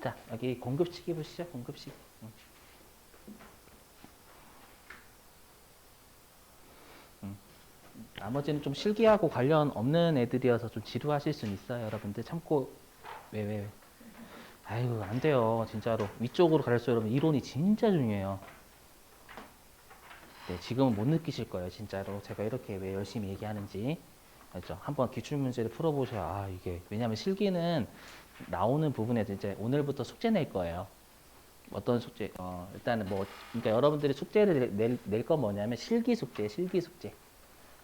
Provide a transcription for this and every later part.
자, 여기 공급식이 보시죠. 공급식. 음. 음. 나머지는 좀 실기하고 관련 없는 애들이어서 좀 지루하실 수는 있어요. 여러분들 참고 왜 왜? 왜. 아이고 안 돼요. 진짜로 위쪽으로 갈수록 여러분 이론이 진짜 중요해요. 네, 지금은 못 느끼실 거예요. 진짜로 제가 이렇게 왜 열심히 얘기하는지. 알죠? 한번 기출 문제를 풀어보셔야 아 이게 왜냐하면 실기는 나오는 부분에서 이제 오늘부터 숙제 낼 거예요. 어떤 숙제? 어, 일단은 뭐 그러니까 여러분들이 숙제를 낼건 뭐냐면 실기 숙제, 실기 숙제.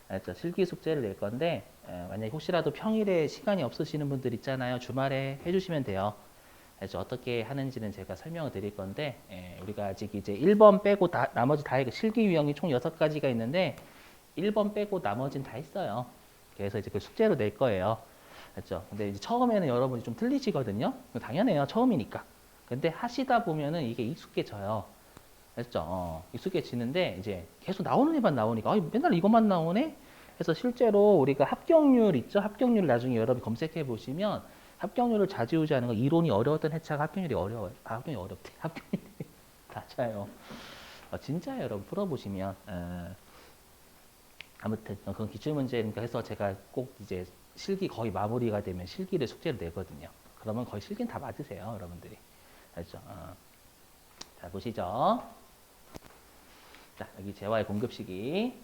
알죠? 실기 숙제를 낼 건데 에, 만약에 혹시라도 평일에 시간이 없으시는 분들 있잖아요. 주말에 해주시면 돼요. 알죠? 어떻게 하는지는 제가 설명을 드릴 건데 에, 우리가 아직 이제 1번 빼고 다, 나머지 다 실기 유형이 총 6가지가 있는데 1번 빼고 나머지는 다 했어요. 그래서 이제 그 숙제로 낼 거예요. 그렇죠? 근데 이제 처음에는 여러분이 좀 틀리시거든요. 당연해요. 처음이니까. 근데 하시다 보면은 이게 익숙해져요. 그렇죠? 어, 익숙해지는데 이제 계속 나오는 애만 나오니까 아, 맨날 이것만 나오네. 그래서 실제로 우리가 합격률 있죠? 합격률 나중에 여러분 검색해 보시면 합격률을 좌지우지하는 거 이론이 어려웠던 해차가 합격률이 어려워요. 아, 합격률이 어렵대. 합격률이 낮아요. 어, 진짜요, 여러분 풀어보시면. 에. 아무튼 어, 그건 기출 문제니까 해서 제가 꼭 이제 실기 거의 마무리가 되면 실기를 숙제를 내거든요. 그러면 거의 실기는 다 맞으세요, 여러분들이. 알죠? 어. 자, 보시죠. 자, 여기 재화의 공급식이.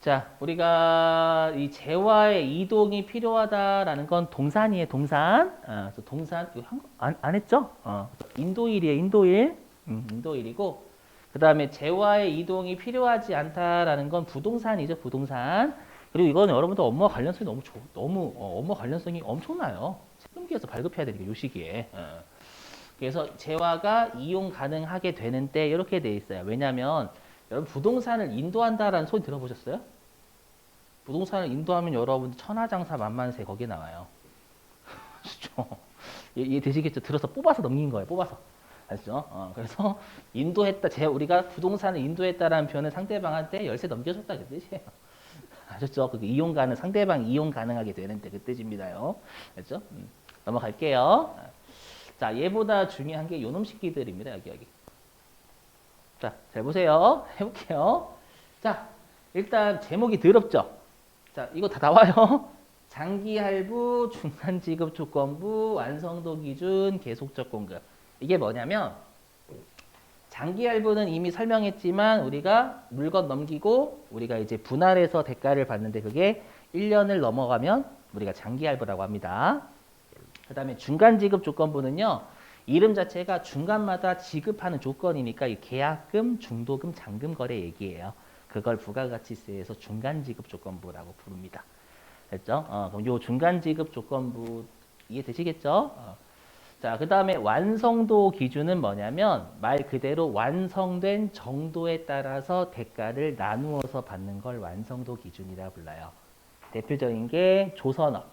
자, 우리가 이 재화의 이동이 필요하다라는 건 동산이에요, 동산. 어, 동산, 안, 안 했죠? 어, 인도일이에요, 인도일. 음, 인도일이고. 그 다음에 재화의 이동이 필요하지 않다라는 건 부동산이죠, 부동산. 그리고 이거는 여러분들 업무와 관련성이 너무 좋, 너무 어, 업무 관련성이 엄청나요. 세금기에서 발급해야 되니까 요 시기에. 어. 그래서 재화가 이용 가능하게 되는데 이렇게 돼 있어요. 왜냐하면 여러분 부동산을 인도한다라는 소리 들어보셨어요? 부동산을 인도하면 여러분 천하장사 만만세 거기에 나와요. 그렇죠? 이해 되시겠죠? 들어서 뽑아서 넘긴 거예요. 뽑아서. 알죠? 어, 그래서 인도했다. 제 우리가 부동산을 인도했다라는 표현은 상대방한테 열쇠 넘겨줬다 그 뜻이에요. 아셨죠? 그 이용 가능 상대방 이용 가능하게 되는데 그 뜻입니다요. 알죠? 음, 넘어갈게요. 자, 얘보다 중요한 게 요놈 새끼들입니다. 여기 여기. 자, 잘 보세요. 해볼게요. 자, 일단 제목이 더럽죠? 자, 이거 다 나와요. 장기 할부, 중간 지급 조건부, 완성도 기준, 계속적 공급. 이게 뭐냐면 장기 할부는 이미 설명했지만 우리가 물건 넘기고 우리가 이제 분할해서 대가를 받는데 그게 1년을 넘어가면 우리가 장기 할부라고 합니다. 그 다음에 중간 지급 조건부는요. 이름 자체가 중간마다 지급하는 조건이니까 이 계약금, 중도금, 잔금 거래 얘기예요. 그걸 부가가치세에서 중간 지급 조건부라고 부릅니다. 됐죠? 어, 그럼 요 중간 지급 조건부 이해되시겠죠? 어. 자, 그 다음에 완성도 기준은 뭐냐면 말 그대로 완성된 정도에 따라서 대가를 나누어서 받는 걸 완성도 기준이라 불러요. 대표적인 게 조선업.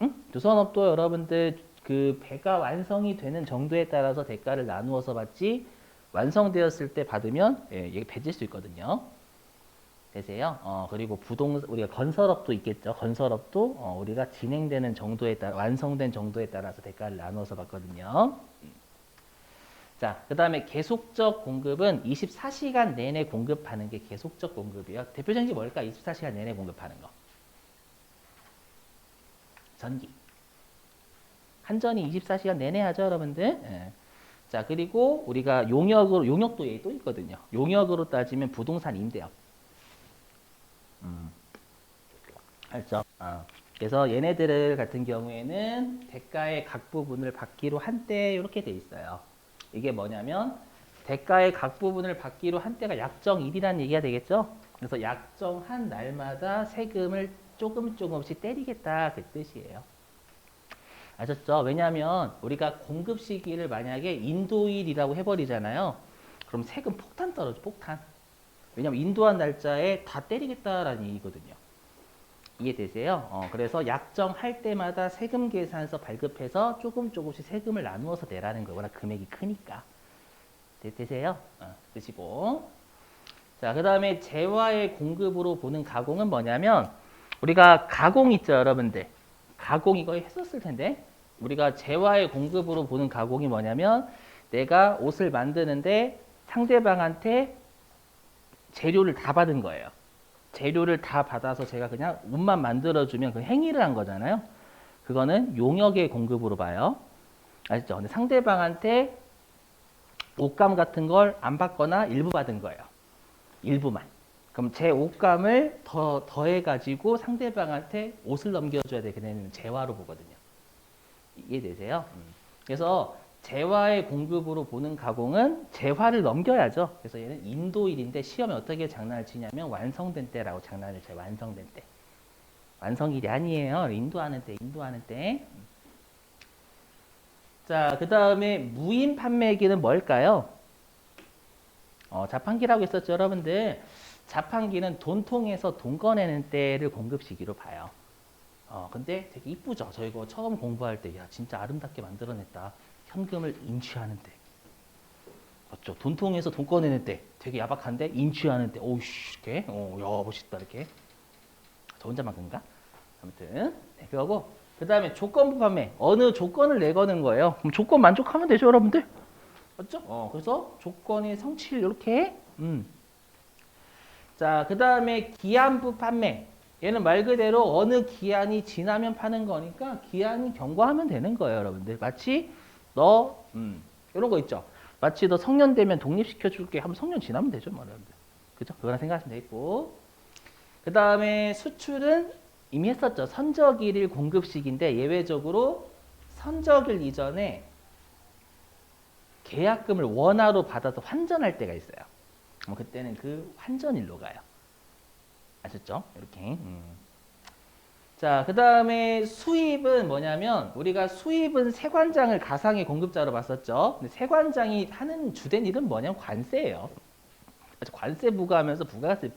응? 조선업도 여러분들 그 배가 완성이 되는 정도에 따라서 대가를 나누어서 받지 완성되었을 때 받으면 예, 배질 수 있거든요. 되세요? 어, 그리고 부동 우리가 건설업도 있겠죠. 건설업도 어, 우리가 진행되는 정도에 따라 완성된 정도에 따라서 대가를 나눠서 받거든요. 자, 그 다음에 계속적 공급은 24시간 내내 공급하는 게 계속적 공급이에요. 대표적인 게 뭘까? 24시간 내내 공급하는 거. 전기. 한전이 24시간 내내 하죠, 여러분들. 예. 자, 그리고 우리가 용역으로 용역도 얘기 또 있거든요. 용역으로 따지면 부동산 임대업. 음. 알죠? 어. 그래서 얘네들 같은 경우에는 대가의 각 부분을 받기로 한때 이렇게 돼 있어요. 이게 뭐냐면 대가의 각 부분을 받기로 한때가 약정일이라는 얘기가 되겠죠? 그래서 약정한 날마다 세금을 조금 조금씩 때리겠다 그 뜻이에요. 아셨죠? 왜냐하면 우리가 공급 시기를 만약에 인도일이라고 해버리잖아요. 그럼 세금 폭탄 떨어져 폭탄. 왜냐면 인도한 날짜에 다 때리겠다라는 얘기거든요. 이해되세요? 어, 그래서 약정할 때마다 세금 계산서 발급해서 조금 조금씩 세금을 나누어서 내라는 거구나. 금액이 크니까. 되, 되세요? 어, 드시고. 자, 그 다음에 재화의 공급으로 보는 가공은 뭐냐면 우리가 가공 있죠, 여러분들. 가공 이거 했었을 텐데. 우리가 재화의 공급으로 보는 가공이 뭐냐면 내가 옷을 만드는데 상대방한테 재료를 다 받은 거예요. 재료를 다 받아서 제가 그냥 옷만 만들어주면 그 행위를 한 거잖아요. 그거는 용역의 공급으로 봐요. 아시죠? 근데 상대방한테 옷감 같은 걸 안 받거나 일부 받은 거예요. 일부만. 그럼 제 옷감을 더 더해가지고 상대방한테 옷을 넘겨줘야 되게 되는 재화로 보거든요. 이해되세요? 음. 그래서 재화의 공급으로 보는 가공은 재화를 넘겨야죠. 그래서 얘는 인도일인데 시험에 어떻게 장난을 치냐면 완성된 때라고 장난을 쳐요. 완성된 때. 완성일이 아니에요. 인도하는 때, 인도하는 때. 자, 그 다음에 무인 판매기는 뭘까요? 어, 자판기라고 했었죠, 여러분들. 자판기는 돈통에서 돈 꺼내는 때를 공급 시기로 봐요. 어, 근데 되게 이쁘죠? 저 이거 처음 공부할 때, 야, 진짜 아름답게 만들어냈다. 현금을 인취하는 때. 맞죠? 돈통에서 돈 꺼내는 때. 되게 야박한데, 인취하는 때. 오우씨, 이렇게. 어, 야, 멋있다, 이렇게. 저 혼자만 그런가? 아무튼, 네, 그거고. 그 다음에 조건부 판매. 어느 조건을 내거는 거예요. 그럼 조건 만족하면 되죠, 여러분들? 맞죠? 어, 그래서 조건의 성취를 이렇게. 음. 자, 그 다음에 기한부 판매. 얘는 말 그대로 어느 기한이 지나면 파는 거니까 기한이 경과하면 되는 거예요, 여러분들. 마치 너, 음, 이런 거 있죠. 마치 너 성년 되면 독립시켜 줄게 하면 성년 지나면 되죠, 뭐, 여러분들. 그죠? 그거나 생각하시면 되겠고. 그 다음에 수출은 이미 했었죠. 선적일일 공급식인데 예외적으로 선적일 이전에 계약금을 원화로 받아서 환전할 때가 있어요. 그럼 그때는 그 환전일로 가요. 아셨죠? 이렇게. 음. 자, 그 다음에 수입은 뭐냐면 우리가 수입은 세관장을 가상의 공급자로 봤었죠. 근데 세관장이 하는 주된 일은 뭐냐면 관세예요. 관세 부과하면서 부가세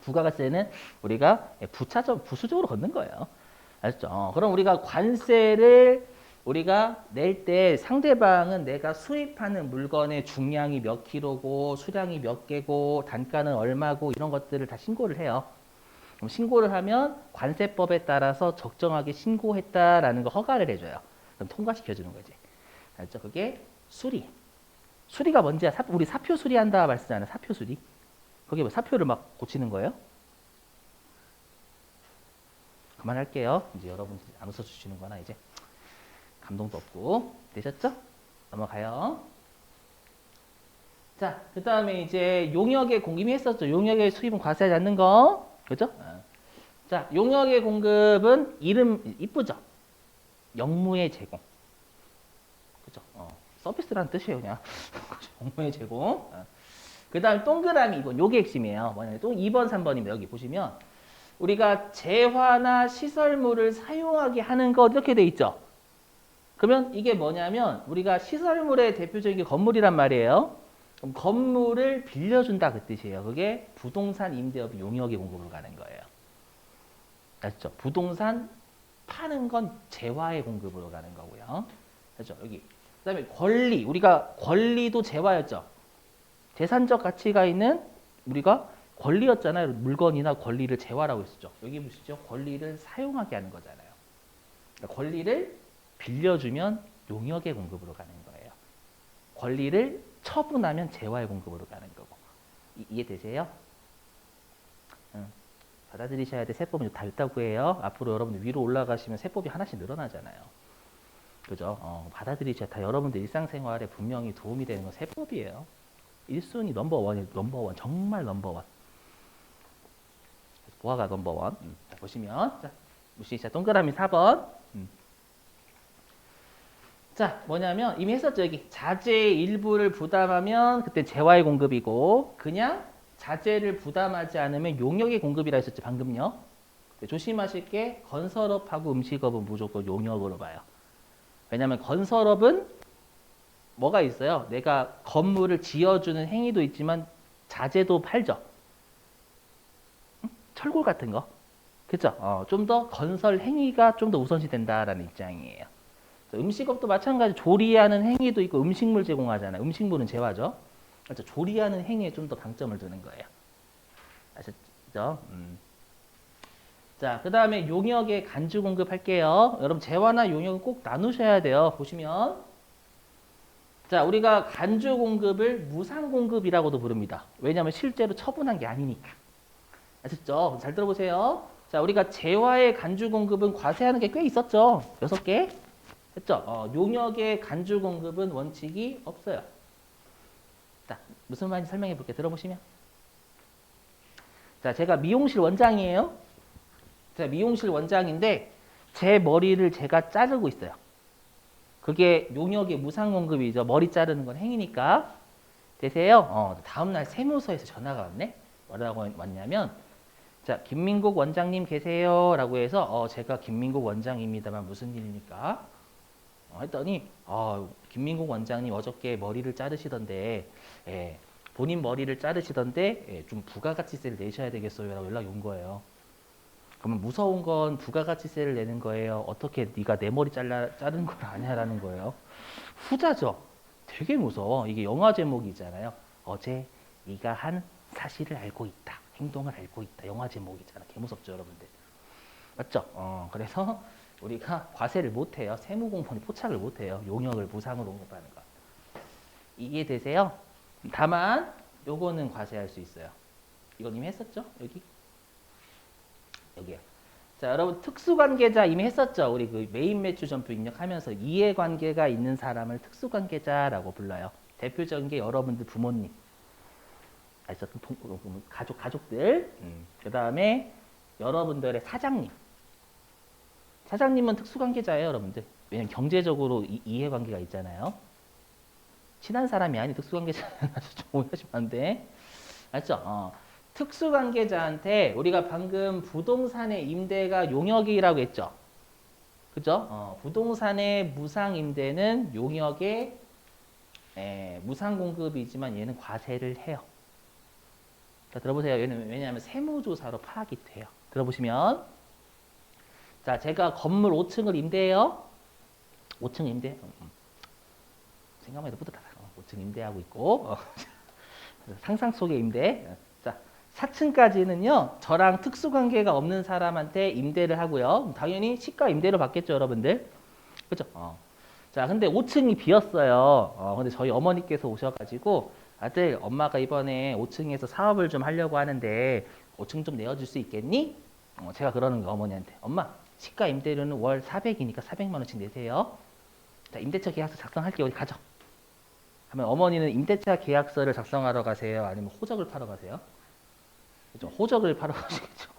부가가세는 우리가 부차적 부수적으로 걷는 거예요. 아셨죠? 어, 그럼 우리가 관세를 우리가 낼 때 상대방은 내가 수입하는 물건의 중량이 몇 킬로고 수량이 몇 개고 단가는 얼마고 이런 것들을 다 신고를 해요. 그럼 신고를 하면 관세법에 따라서 적정하게 신고했다라는 거 허가를 해줘요. 그럼 통과시켜 주는 거지. 알죠? 그게 수리. 수리가 뭔지 사, 우리 사표 수리한다 말쓰잖아요. 사표 수리. 거기 뭐 사표를 막 고치는 거예요? 그만할게요. 이제 여러분들이 안 웃어주시는 거나 이제 감동도 없고 되셨죠? 넘어가요. 자, 그 다음에 이제 용역의 공급이 했었죠. 용역의 수입은 과세하지 않는 거. 그죠? 어. 자, 용역의 공급은 이름 이쁘죠? 영무의 제공. 그죠? 어, 서비스라는 뜻이에요, 그냥. 영무의 제공. 어. 그 다음 동그라미 이번 요게 핵심이에요. 뭐냐면 또 2번, 3번입니다. 여기 보시면 우리가 재화나 시설물을 사용하게 하는 것 이렇게 돼 있죠. 그러면 이게 뭐냐면 우리가 시설물의 대표적인 게 건물이란 말이에요. 그럼 건물을 빌려준다 그 뜻이에요. 그게 부동산 임대업 용역의 공급으로 가는 거예요. 아시죠? 부동산 파는 건 재화의 공급으로 가는 거고요. 그렇죠? 여기. 그 다음에 권리. 우리가 권리도 재화였죠. 재산적 가치가 있는 우리가 권리였잖아요. 물건이나 권리를 재화라고 했었죠. 여기 보시죠. 권리를 사용하게 하는 거잖아요. 그러니까 권리를 빌려주면 용역의 공급으로 가는 거예요. 권리를 처분하면 재화의 공급으로 가는 거고. 이, 이해되세요? 응. 받아들이셔야 돼. 세법은 다 있다고 해요. 앞으로 여러분들 위로 올라가시면 세법이 하나씩 늘어나잖아요. 그죠? 어, 받아들이셔야 다 여러분들 일상생활에 분명히 도움이 되는 건 세법이에요. 1순위 넘버원이 넘버원 정말 넘버원 보아가 넘버원 음, 자, 보시면 자, 무시자 동그라미 4번 음. 자 뭐냐면 이미 했었죠 여기 자재 일부를 부담하면 그때 재화의 공급이고 그냥 자재를 부담하지 않으면 용역의 공급이라 했었죠 방금요 네, 조심하실 게 건설업하고 음식업은 무조건 용역으로 봐요 왜냐하면 건설업은 뭐가 있어요? 내가 건물을 지어주는 행위도 있지만 자재도 팔죠. 응? 철골 같은 거. 그죠? 어, 좀 더 건설 행위가 좀 더 우선시 된다라는 입장이에요. 음식업도 마찬가지 조리하는 행위도 있고 음식물 제공하잖아요. 음식물은 재화죠. 그렇죠? 조리하는 행위에 좀 더 강점을 두는 거예요. 아셨죠? 음. 자, 그 다음에 용역에 간주 공급할게요. 여러분, 재화나 용역은 꼭 나누셔야 돼요. 보시면. 자, 우리가 간주 공급을 무상 공급이라고도 부릅니다. 왜냐하면 실제로 처분한 게 아니니까. 아셨죠? 잘 들어보세요. 자, 우리가 재화의 간주 공급은 과세하는 게 꽤 있었죠? 여섯 개? 했죠? 어, 용역의 간주 공급은 원칙이 없어요. 자, 무슨 말인지 설명해 볼게요. 들어보시면. 자, 제가 미용실 원장이에요. 제가 미용실 원장인데 제 머리를 제가 자르고 있어요. 그게 용역의 무상 공급이죠. 머리 자르는 건 행위니까. 되세요? 어, 다음날 세무서에서 전화가 왔네. 뭐라고 왔냐면 자, 김민국 원장님 계세요? 라고 해서 어, 제가 김민국 원장입니다만 무슨 일입니까? 어, 했더니 어, 김민국 원장님 어저께 머리를 자르시던데 예, 본인 머리를 자르시던데 예, 좀 부가가치세를 내셔야 되겠어요 라고 연락이 온 거예요. 그러면 무서운 건 부가가치세를 내는 거예요. 어떻게 네가 내 머리 잘라 자른 걸 아냐라는 거예요. 후자죠. 되게 무서워. 이게 영화 제목이잖아요. 어제 네가 한 사실을 알고 있다. 행동을 알고 있다. 영화 제목이잖아. 개 무섭죠, 여러분들. 맞죠? 어, 그래서 우리가 과세를 못 해요. 세무공무원이 포착을 못 해요. 용역을 무상으로 공급하는 거. 이해되세요? 다만 요거는 과세할 수 있어요. 이건 이미 했었죠? 여기. 여기요. 자, 여러분 특수관계자 이미 했었죠. 우리 그 메인 매출 점표 입력하면서 이해관계가 있는 사람을 특수관계자라고 불러요. 대표적인 게 여러분들 부모님, 아, 어, 음, 가족 가족들, 그 다음에 여러분들의 사장님. 사장님은 특수관계자예요, 여러분들. 왜냐면 경제적으로 이, 이해관계가 있잖아요. 친한 사람이 아니 특수관계자는 아주 좀 오해하시면 안 돼. 알죠? 어. 특수관계자한테 우리가 방금 부동산의 임대가 용역이라고 했죠. 그죠? 어, 부동산의 무상 임대는 용역의 에, 무상 공급이지만 얘는 과세를 해요. 자, 들어보세요. 얘는 왜냐하면 세무조사로 파악이 돼요. 들어보시면 자, 제가 건물 5층을 임대해요. 5층 임대. 음, 음. 생각만 해도 뿌듯하다. 어, 5층 임대하고 있고 어. 상상 속의 임대. 자, 4층까지는요. 저랑 특수관계가 없는 사람한테 임대를 하고요. 당연히 시가 임대를 받겠죠, 여러분들. 그죠? 어. 자, 근데 5층이 비었어요. 어, 근데 저희 어머니께서 오셔가지고 아들, 엄마가 이번에 5층에서 사업을 좀 하려고 하는데 5층 좀 내어줄 수 있겠니? 어, 제가 그러는 거 어머니한테. 엄마, 시가 임대료는 월 400이니까 400만 원씩 내세요. 자, 임대차 계약서 작성할게요. 어디 가죠? 하면 어머니는 임대차 계약서를 작성하러 가세요? 아니면 호적을 팔러 가세요? 그죠? 호적을 팔러 가시겠죠.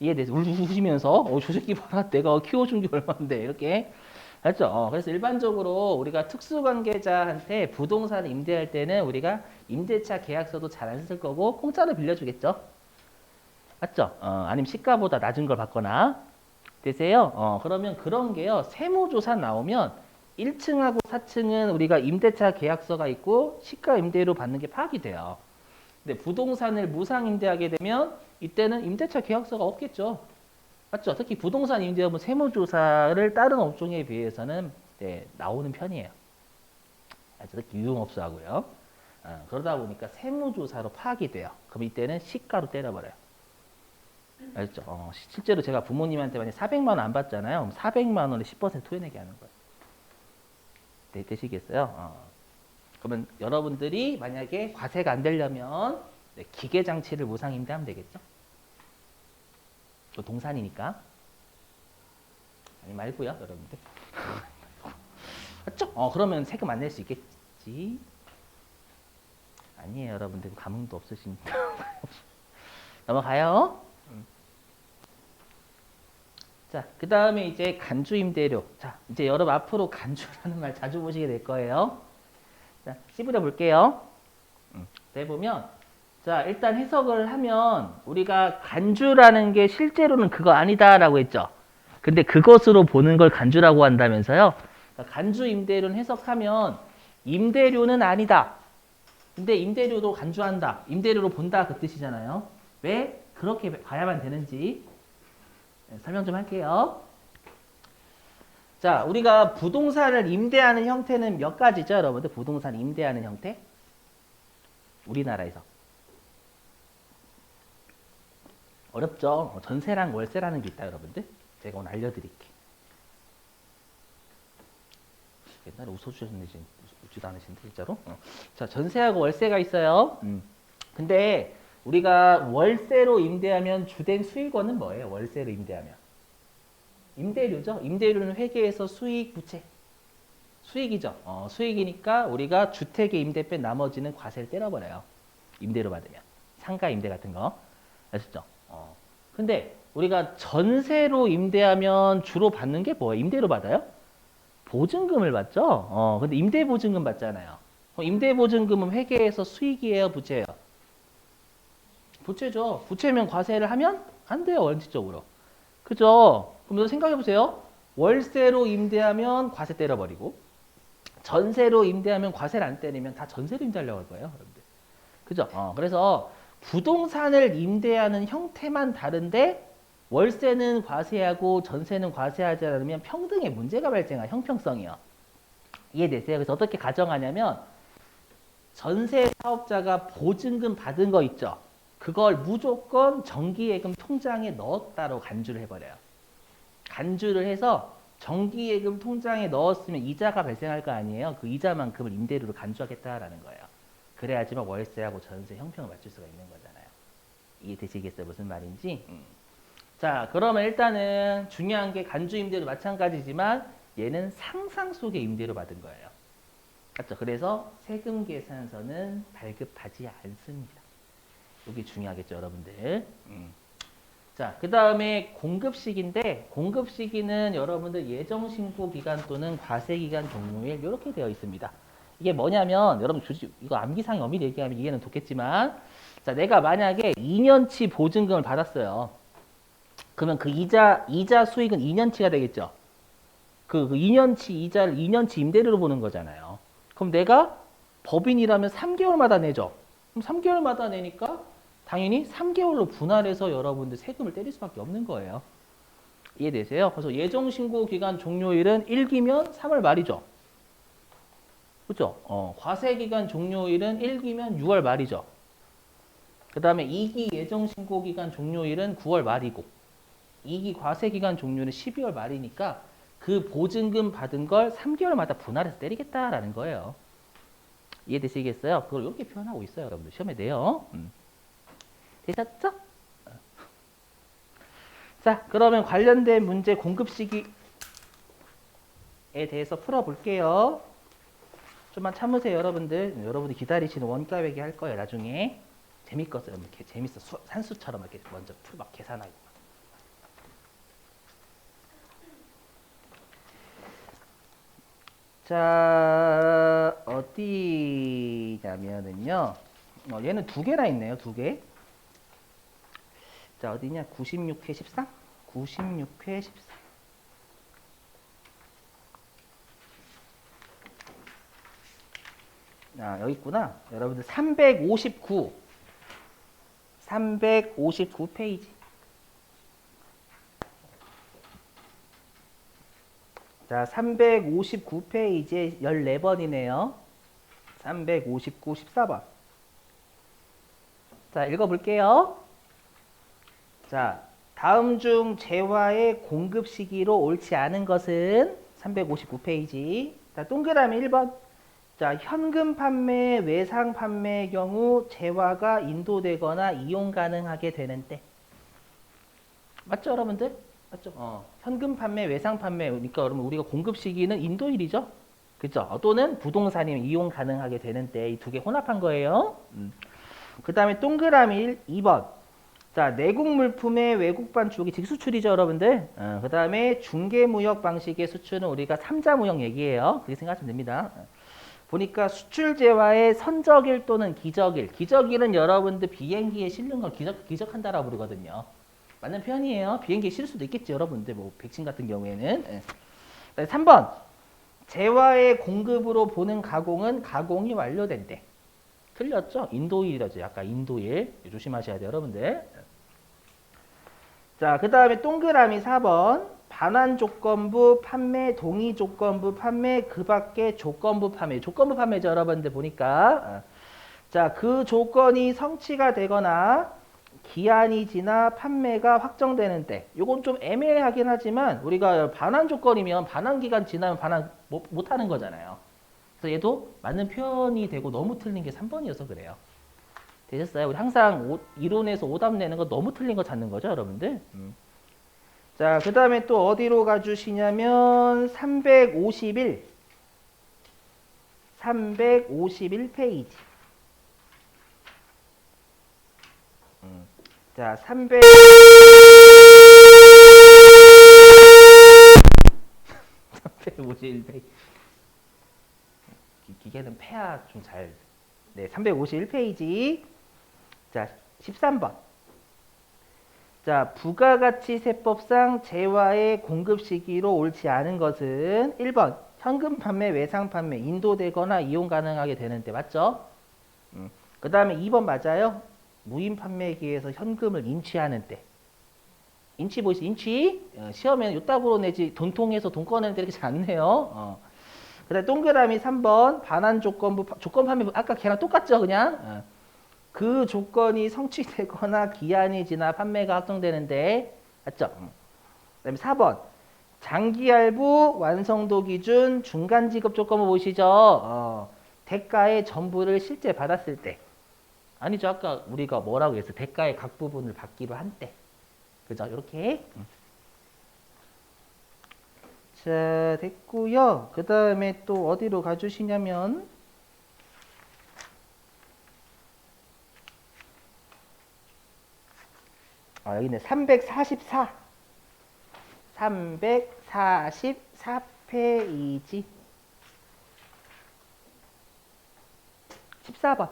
이해돼서 울으시면서 어, 저 새끼 봐라 내가 키워준 게 얼마인데 이렇게 알죠? 어, 그래서 일반적으로 우리가 특수관계자한테 부동산 임대할 때는 우리가 임대차 계약서도 잘 안 쓸 거고 공짜로 빌려주겠죠? 맞죠? 어, 아니면 시가보다 낮은 걸 받거나 되세요? 어, 그러면 그런 게요. 세무조사 나오면 1층하고 4층은 우리가 임대차 계약서가 있고 시가 임대료 받는 게 파악이 돼요. 근데 부동산을 무상 임대하게 되면 이때는 임대차 계약서가 없겠죠. 맞죠? 특히 부동산 임대업은 세무조사를 다른 업종에 비해서는 네, 나오는 편이에요. 특히 유흥업소하고요. 어, 그러다 보니까 세무조사로 파악이 돼요. 그럼 이때는 시가로 때려버려요. 알죠? 어, 시- 실제로 제가 부모님한테 만약 400만 원 안 받잖아요. 그럼 400만 원에 10% 토해내게 하는 거예요. 네, 되시겠어요? 어. 그러면 여러분들이 만약에 과세가 안 되려면 네, 기계 장치를 무상 임대하면 되겠죠? 또 동산이니까. 아니 말고요, 여러분들. 맞죠? 어, 그러면 세금 안 낼 수 있겠지? 아니에요, 여러분들. 감흥도 없으십니다. 넘어가요. 음. 자, 그 다음에 이제 간주 임대료. 자, 이제 여러분 앞으로 간주라는 말 자주 보시게 될 거예요. 자, 씹으려 볼게요. 음, 해보면, 자, 일단 해석을 하면 우리가 간주라는 게 실제로는 그거 아니다라고 했죠. 근데 그것으로 보는 걸 간주라고 한다면서요. 자, 간주 임대료는 해석하면 임대료는 아니다. 근데 임대료도 간주한다. 임대료로 본다 그 뜻이잖아요. 왜 그렇게 봐야만 되는지 네, 설명 좀 할게요. 자, 우리가 부동산을 임대하는 형태는 몇 가지죠, 여러분들? 부동산 임대하는 형태? 우리나라에서. 어렵죠? 어, 전세랑 월세라는 게 있다, 여러분들. 제가 오늘 알려드릴게. 옛날에 웃어주셨는지 웃지도 않으신데 진짜로. 어. 자, 전세하고 월세가 있어요. 음. 근데 우리가 월세로 임대하면 주된 수익원은 뭐예요? 월세로 임대하면 임대료죠. 임대료는 회계에서 수익 부채. 수익이죠. 어, 수익이니까 우리가 주택의 임대 뺀 나머지는 과세를 때려버려요. 임대료 받으면 상가 임대 같은 거 아시죠? 어. 근데 우리가 전세로 임대하면 주로 받는 게 뭐예요? 임대료 받아요? 보증금을 받죠. 어, 근데 임대 보증금 받잖아요. 그럼 임대 보증금은 회계에서 수익이에요, 부채예요? 부채죠. 부채면 과세를 하면 안 돼요, 원칙적으로. 그죠? 그럼 생각해 보세요. 월세로 임대하면 과세 때려버리고 전세로 임대하면 과세를 안 때리면 다 전세로 임대하려고 할 거예요, 여러분들. 그죠? 어, 그래서 부동산을 임대하는 형태만 다른데 월세는 과세하고 전세는 과세하지 않으면 평등의 문제가 발생한 형평성이요. 이해되세요? 그래서 어떻게 가정하냐면 전세 사업자가 보증금 받은 거 있죠. 그걸 무조건 정기예금 통장에 넣었다로 간주를 해버려요. 간주를 해서 정기예금 통장에 넣었으면 이자가 발생할 거 아니에요. 그 이자만큼을 임대료로 간주하겠다라는 거예요. 그래야지만 월세하고 전세 형평을 맞출 수가 있는 거잖아요. 이해되시겠어요? 무슨 말인지? 음. 자, 그러면 일단은 중요한 게 간주 임대도 마찬가지지만 얘는 상상 속의 임대료 받은 거예요. 맞죠? 그래서 세금 계산서는 발급하지 않습니다. 이게 중요하겠죠, 여러분들. 음. 자, 그 다음에 공급 시기인데 공급 시기는 여러분들 예정 신고 기간 또는 과세 기간 종료일 이렇게 되어 있습니다. 이게 뭐냐면 여러분 주식 이거 암기상이 엄밀히 얘기하면 이해는 좋겠지만 자, 내가 만약에 2년치 보증금을 받았어요. 그러면 그 이자 이자 수익은 2년치가 되겠죠. 그, 그 2년치 이자를 2년치 임대료로 보는 거잖아요. 그럼 내가 법인이라면 3개월마다 내죠. 그럼 3개월마다 내니까 당연히 3개월로 분할해서 여러분들 세금을 때릴 수밖에 없는 거예요. 이해되세요? 그래서 예정 신고 기간 종료일은 1기면 3월 말이죠. 그죠? 어, 과세 기간 종료일은 1기면 6월 말이죠. 그 다음에 2기 예정 신고 기간 종료일은 9월 말이고 2기 과세 기간 종료는 12월 말이니까 그 보증금 받은 걸 3개월마다 분할해서 때리겠다라는 거예요. 이해되시겠어요? 그걸 이렇게 표현하고 있어요, 여러분들. 시험에 내요. 음. 되셨죠? 자, 그러면 관련된 문제 공급 시기에 대해서 풀어볼게요. 좀만 참으세요, 여러분들. 여러분들 기다리시는 원가 외기 할 거예요, 나중에. 재밌겠어요. 이렇게 재밌어. 수, 산수처럼 이렇게 먼저 풀 막 계산하고. 자, 어디냐면은요. 어, 얘는 두 개나 있네요, 두 개. 자, 어디냐? 96회 13? 96회 14. 아, 여기 있구나. 여러분들 359. 359페이지. 자, 359페이지에 14번이네요. 359, 14번. 자, 읽어볼게요. 자, 다음 중 재화의 공급 시기로 옳지 않은 것은 359페이지. 자, 동그라미 1번. 자, 현금 판매, 외상 판매의 경우 재화가 인도되거나 이용 가능하게 되는 때. 맞죠, 여러분들? 맞죠? 어, 현금 판매, 외상 판매. 그러니까 여러분 우리가 공급 시기는 인도일이죠. 그죠? 또는 부동산이 이용 가능하게 되는 때이두 개 혼합한 거예요. 음. 그 다음에 동그라미 2번. 자, 내국 물품의 외국 반출이 직수출이죠, 여러분들. 어, 그 다음에 중개무역 방식의 수출은 우리가 삼자무역 얘기예요. 그렇게 생각하시면 됩니다. 보니까 수출재화의 선적일 또는 기적일. 기적일은 여러분들 비행기에 실는 걸 기적, 기적한다라고 부르거든요. 맞는 표현이에요. 비행기에 실을 수도 있겠지, 여러분들. 뭐, 백신 같은 경우에는. 예. 3번. 재화의 공급으로 보는 가공은 가공이 완료된 때. 틀렸죠? 인도일이라죠. 약간 인도일. 조심하셔야 돼요, 여러분들. 자, 그 다음에 동그라미 4번. 반환 조건부 판매, 동의 조건부 판매, 그 밖에 조건부 판매. 조건부 판매죠, 여러분들 보니까. 자, 그 조건이 성취가 되거나 기한이 지나 판매가 확정되는 때. 요건 좀 애매하긴 하지만 우리가 반환 조건이면 반환 기간 지나면 반환 못, 못 하는 거잖아요. 그래서 얘도 맞는 표현이 되고 너무 틀린 게 3번이어서 그래요. 되셨어요? 우리 항상 오- 이론에서 오답 내는 거 너무 틀린 거 찾는 거죠, 여러분들? 음. 자, 그 다음에 또 어디로 가주시냐면 351. 351페이지. 음. 자, 300. 351페이지. 기계는 패야 좀 잘. 네, 351페이지. 자, 13번. 자, 부가가치 세법상 재화의 공급 시기로 옳지 않은 것은 1번 현금 판매, 외상 판매, 인도되거나 이용 가능하게 되는데 맞죠? 음. 그 다음에 2번 맞아요. 무인 판매기에서 현금을 인취하는 때. 인취 보이시 인취? 어, 시험에는 요따구로 내지 돈통에서 돈 꺼내는 데 이렇게 잘 안 내요. 어. 그 다음에 동그라미 3번 반환 조건부, 조건 판매, 아까 걔랑 똑같죠 그냥? 어. 그 조건이 성취되거나 기한이 지나 판매가 확정되는데 맞죠? 음. 그다음에 4번 장기 할부 완성도 기준 중간 지급 조건을 보시죠. 어, 대가의 전부를 실제 받았을 때 아니죠. 아까 우리가 뭐라고 했어? 대가의 각 부분을 받기로 한 때. 그죠? 이렇게. 음. 자, 됐고요. 그 다음에 또 어디로 가주시냐면 아, 여기 있네. 344. 344페이지. 14번.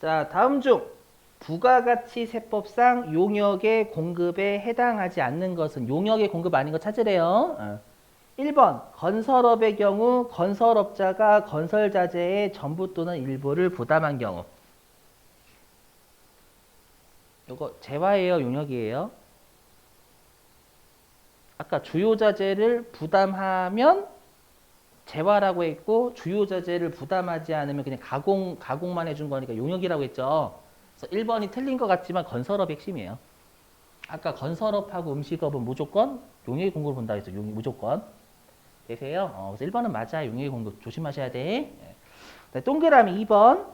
자, 다음 중 부가가치 세법상 용역의 공급에 해당하지 않는 것은 용역의 공급 아닌 거 찾으래요. 어. 1번 건설업의 경우 건설업자가 건설자재의 전부 또는 일부를 부담한 경우 요거 재화예요, 용역이에요? 아까 주요자재를 부담하면 재화라고 했고 주요자재를 부담하지 않으면 그냥 가공 가공만 해준 거니까 용역이라고 했죠. 그래서 1번이 틀린 것 같지만 건설업 핵심이에요. 아까 건설업하고 음식업은 무조건 용역의 공급을 본다 했죠. 용 무조건. 되세요? 어, 그래서 1번은 맞아. 용역의 공급 조심하셔야 돼. 네, 동그라미 2번.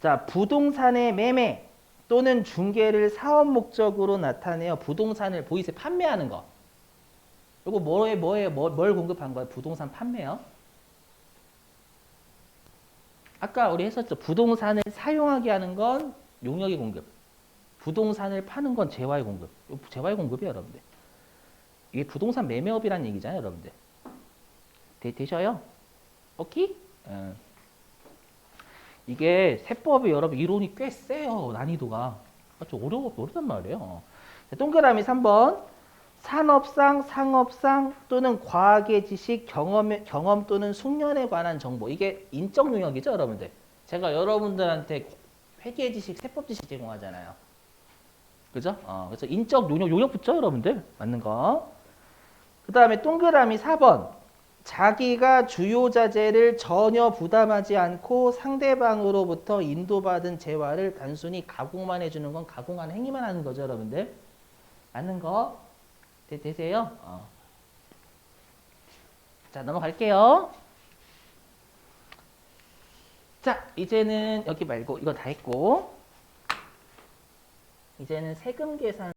자, 부동산의 매매 또는 중개를 사업 목적으로 나타내어 부동산을 보이세 판매하는 거. 이거 뭐에 뭐에 뭐, 뭘 공급한 거예요? 부동산 판매요. 아까 우리 했었죠. 부동산을 사용하게 하는 건 용역의 공급. 부동산을 파는 건 재화의 공급. 재화의 공급이에요, 여러분들. 이게 부동산 매매업이라는 얘기잖아요, 여러분들. 되, 되셔요? 오케이? 예. 이게 세법이 여러분 이론이 꽤 세요 난이도가 아, 좀 어려워 어렵단 말이에요 자, 동그라미 3번 산업상 상업상 또는 과학의 지식 경험 경험 또는 숙련에 관한 정보 이게 인적 용역이죠 여러분들 제가 여러분들한테 회계 지식 세법 지식 제공하잖아요 그죠 어, 그래서 인적 용역 용역 붙죠 여러분들 맞는 거 그 다음에 동그라미 4번 자기가 주요 자재를 전혀 부담하지 않고 상대방으로부터 인도받은 재화를 단순히 가공만 해주는 건 가공하는 행위만 하는 거죠, 여러분들. 맞는 거 되, 되세요? 어. 자, 넘어갈게요. 자, 이제는 여기 말고 이거 다 했고. 이제는 세금 계산